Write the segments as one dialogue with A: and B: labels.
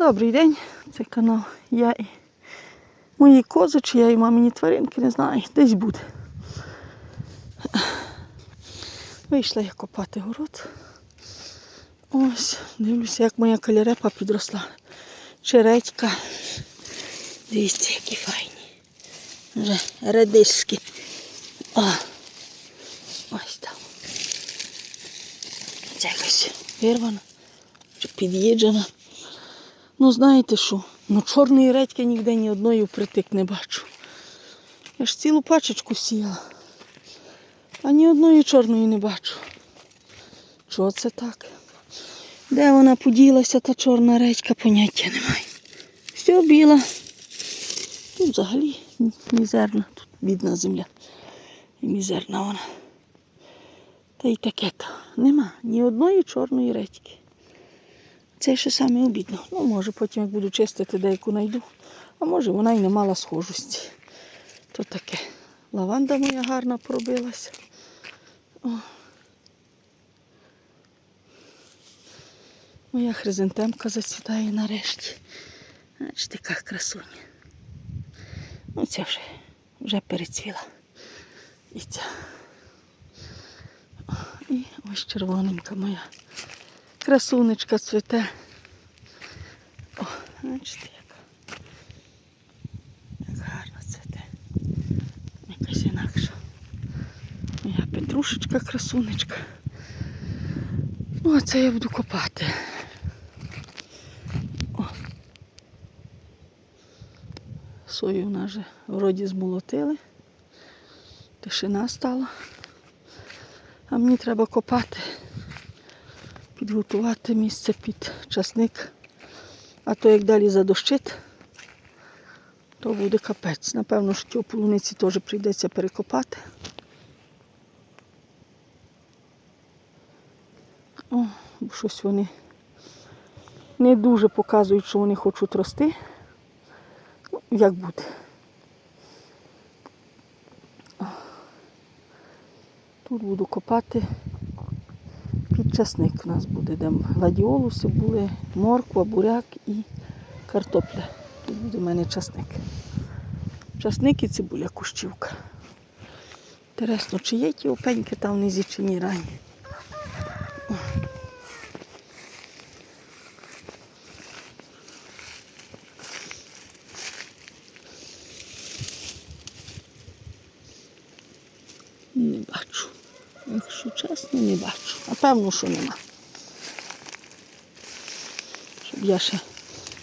A: Добрий день, це канал. Я і мої кози, я і мамині тваринки, не знаю, десь буде. Вийшла я копати город. Ось, дивлюся, як моя калярепа підросла. Чередька. Дивіться, які файні. Вже редиски. О, ось там. Це якось вирвана, чи під'їджена. Ну, знаєте що? Ну, чорної редьки ніде ні одної впритик не бачу. Я ж цілу пачечку сіяла. А ні одної чорної не бачу. Чого це так? Де вона поділася, та чорна редька, поняття немає. Все біла. Тут взагалі мізерна, тут бідна земля. І мізерна вона. Та й таке то. Нема ні одної чорної редьки. Це ще саме обідно. Ну, може, потім як буду чистити, деяку знайду. А може вона й не мала схожості. То таке. Лаванда моя гарна пробилася. О. Моя хризантемка зацвітає нарешті. Бачите, яка красуня. Ну, ця вже, вже перецвіла. І ця. І ось червоненька моя. Красунечка цвіте. О, бачите, яка. Як гарно цвіте. Якась інакша. Моя петрушечка, красунечка. Ну, а це я буду копати. О. Сою в нас же вроді змолотили. Тишина стала. А мені треба копати підготувати місце під часник. А то як далі задощить, то буде капець. Напевно, що ті полуниці теж прийдеться перекопати. О, бо щось вони не дуже показують, що вони хочуть рости. Ну, як буде. Тут буду копати часник у нас буде, де гладіолуси були, морква, буряк і картопля. Тут буде в мене часник. Часник і цибуля кущівка. Інтересно, чи є ті опеньки там внизі, чи ні рані. Не бачу. Якщо чесно, не бачу. Напевно, що нема. Щоб я ще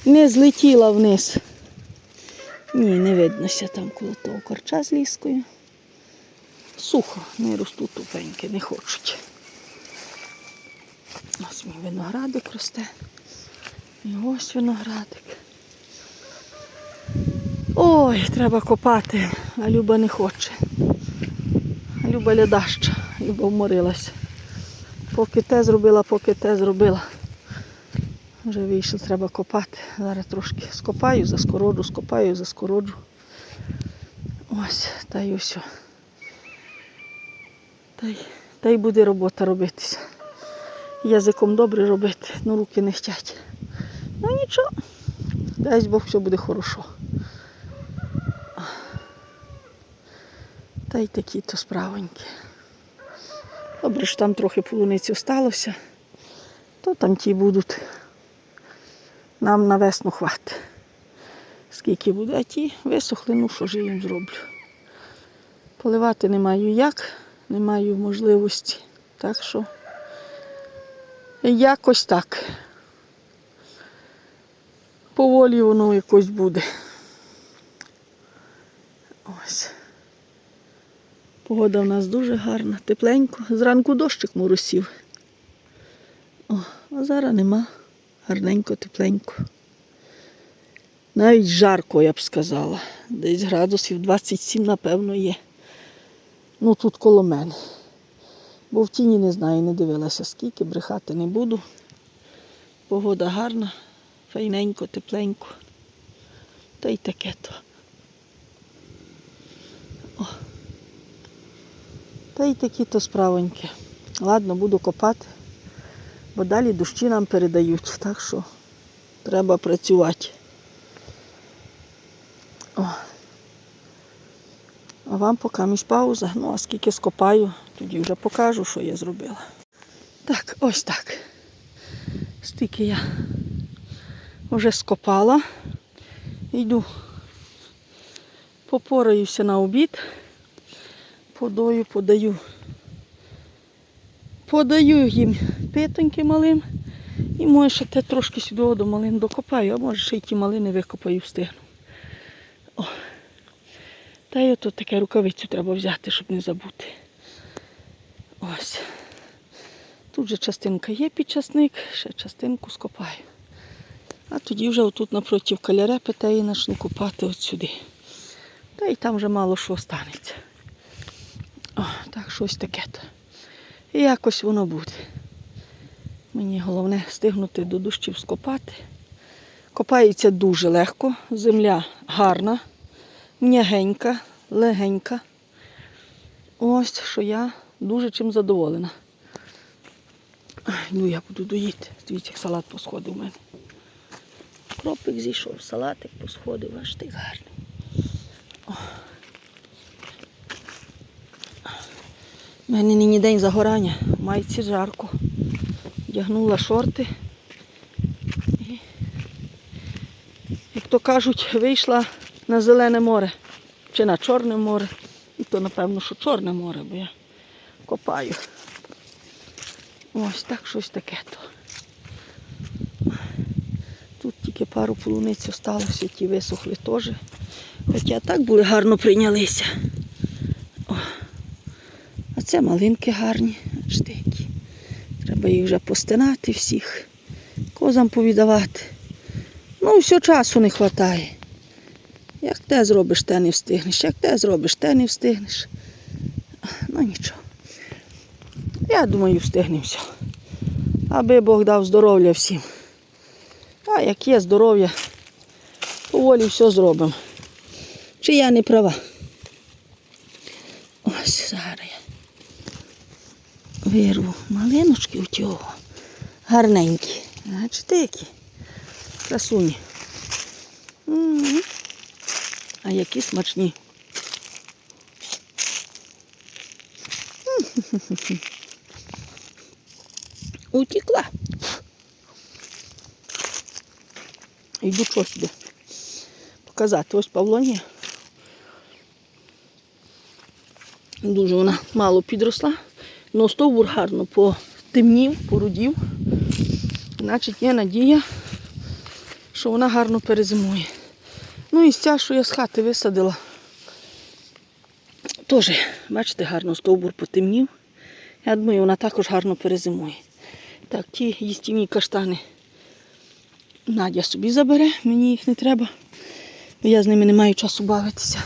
A: не злетіла вниз. Ні, не виднося там коло того корча з ліскою. Сухо, не ростуть тупеньки, не хочуть. Ось мій виноградик росте. І ось виноградик. Ой, треба копати, а Люба не хоче. А Люба лядаща, Люба вморилася. Поки те зробила, поки те зробила. Вже вийшло, треба копати. Зараз трошки скопаю, заскороджу, скопаю, заскороджу. Ось, та й ось. Та й, та й буде робота робитися. Язиком добре робити, ну руки не хочуть. Ну нічого, дай Бог, все буде хорошо. Та й такі то справоньки. Добре, що там трохи полуниці осталося, то там ті будуть. Нам на весну хватить. Скільки буде, а ті висохли, ну що ж я їм зроблю. Поливати не маю як, не маю можливості. Так що якось так. Поволі воно якось буде. Погода в нас дуже гарна, тепленько. Зранку дощик моросів. О, а зараз нема. Гарненько, тепленько. Навіть жарко, я б сказала. Десь градусів 27, напевно, є. Ну тут коло мене. Бо в тіні не знаю, не дивилася скільки, брехати не буду. Погода гарна, файненько, тепленько. Та й таке то. Та й такі то справоньки. Ладно, буду копати, бо далі дощі нам передають. Так що Треба працювати. О. А вам поки між пауза. Ну, а скільки скопаю, тоді вже покажу, що я зробила. Так, ось так. Стільки я вже скопала. Йду. Попораюся на обід. Подою, подаю. Подаю їм питоньки малим. І може ще те трошки сюди до малин докопаю, а може ще й ті малини викопаю встигну. О. Та й ото таке рукавицю треба взяти, щоб не забути. Ось. Тут же частинка є підчасник, ще частинку скопаю. А тоді вже отут напроти калярепи та і почну копати от сюди. Та й там вже мало що останеться. Так щось таке. І якось воно буде. Мені головне встигнути до дощів скопати. Копається дуже легко, земля гарна, м'ягенька, легенька. Ось що я дуже чим задоволена. Ну, я буду доїти. Дивіться, як салат посходив у мене. Кропик зійшов, салатик посходив, аж ти гарний. У мене нині день загорання, майці жарко. Вдягнула шорти. І, як то кажуть, вийшла на зелене море чи на Чорне море. І то, напевно, що Чорне море, бо я копаю. Ось так щось таке то. Тут тільки пару полуниць осталося, ті висохли теж. Хоча так були гарно прийнялися. Це малинки гарні, бачите які. Треба їх вже постинати всіх, козам повідавати. Ну, все часу не вистачає. Як те зробиш, те не встигнеш. Як те зробиш, те не встигнеш. Ну нічого. Я думаю, встигнемося. Аби Бог дав здоров'я всім. А як є здоров'я, поволі все зробимо. Чи я не права? Ось зараз я вирву малиночки у цього. Гарненькі. Бачите, які? Красуні. А які смачні. Утікла. Йду що сюди. Показати. Ось Павлонія. Дуже вона мало підросла. Але стовбур гарно потемнів, порудів. Значить, є надія, що вона гарно перезимує. Ну і ця, що я з хати висадила. Теж, бачите, гарно стовбур потемнів. Я думаю, вона також гарно перезимує. Так, ті їстівні каштани Надя собі забере, мені їх не треба. Я з ними не маю часу бавитися.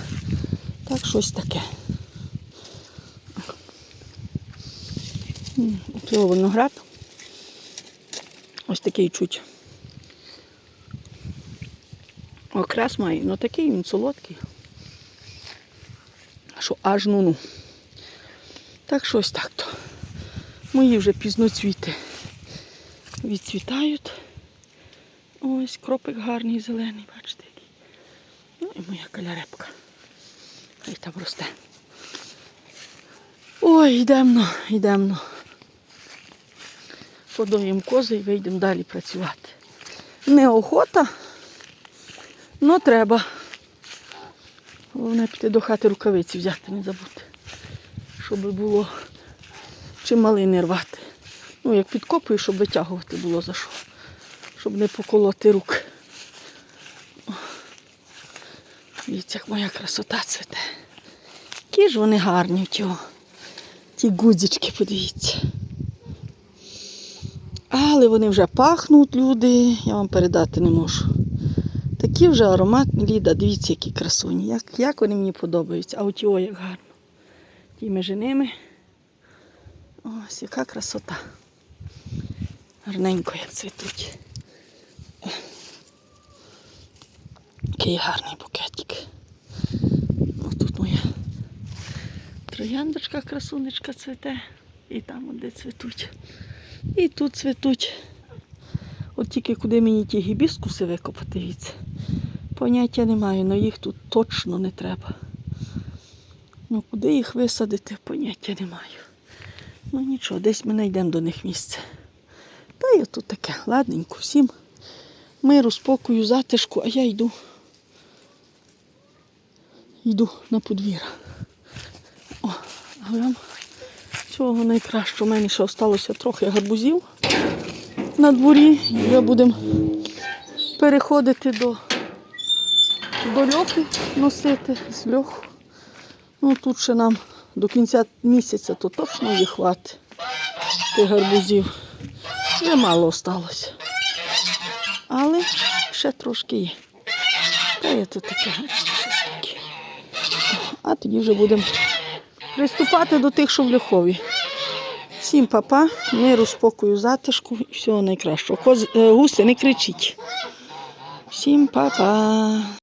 A: Так, щось таке. Цього виноград. Ось такий чуть. Окрас має, ну такий він солодкий. Що аж ну ну. Так щось так то. Мої вже пізноцвіти відцвітають. Ось кропик гарний, зелений, бачите який. Ну і моя калярепка. Хай там росте. Ой, йдемо, йдемо. Подоїмо кози і вийдемо далі працювати. Неохота, але треба. Головне піти до хати рукавиці взяти, не забути. Щоб було чим малини рвати. Ну, як підкопую, щоб витягувати було за що. Щоб не поколоти рук. Дивіться, як моя красота цвіте. Які ж вони гарні цього. Ті гудзички, подивіться. Але вони вже пахнуть, люди, я вам передати не можу. Такі вже ароматні ліда, дивіться, які красуні. Як, як вони мені подобаються. А от його як гарно. Ті між ними. Ось яка красота. Гарненько як цвітуть. О. Який гарний букетик. Ось тут моя трояндочка, красунечка цвіте. І там де цвітуть. І тут цвітуть. От тільки куди мені ті гібіскуси викопати, дивіться. Поняття не маю, але їх тут точно не треба. Ну, куди їх висадити, поняття не маю. Ну нічого, десь ми знайдемо до них місце. Та й тут таке, ладненько, всім миру, спокою, затишку, а я йду. Йду на подвір'я. О, а вам цього найкраще. У мене ще залишилося трохи гарбузів на дворі. Вже будемо переходити до, до льоху носити з льоху. Ну тут ще нам до кінця місяця то точно є хватить тих гарбузів. Вже мало осталося. Але ще трошки є. Та є тут таке. А тоді вже будемо приступати до тих, що в льохові. Всім папа, миру, спокою, затишку і всього найкращого. Е, гуси, не кричіть. Всім папа.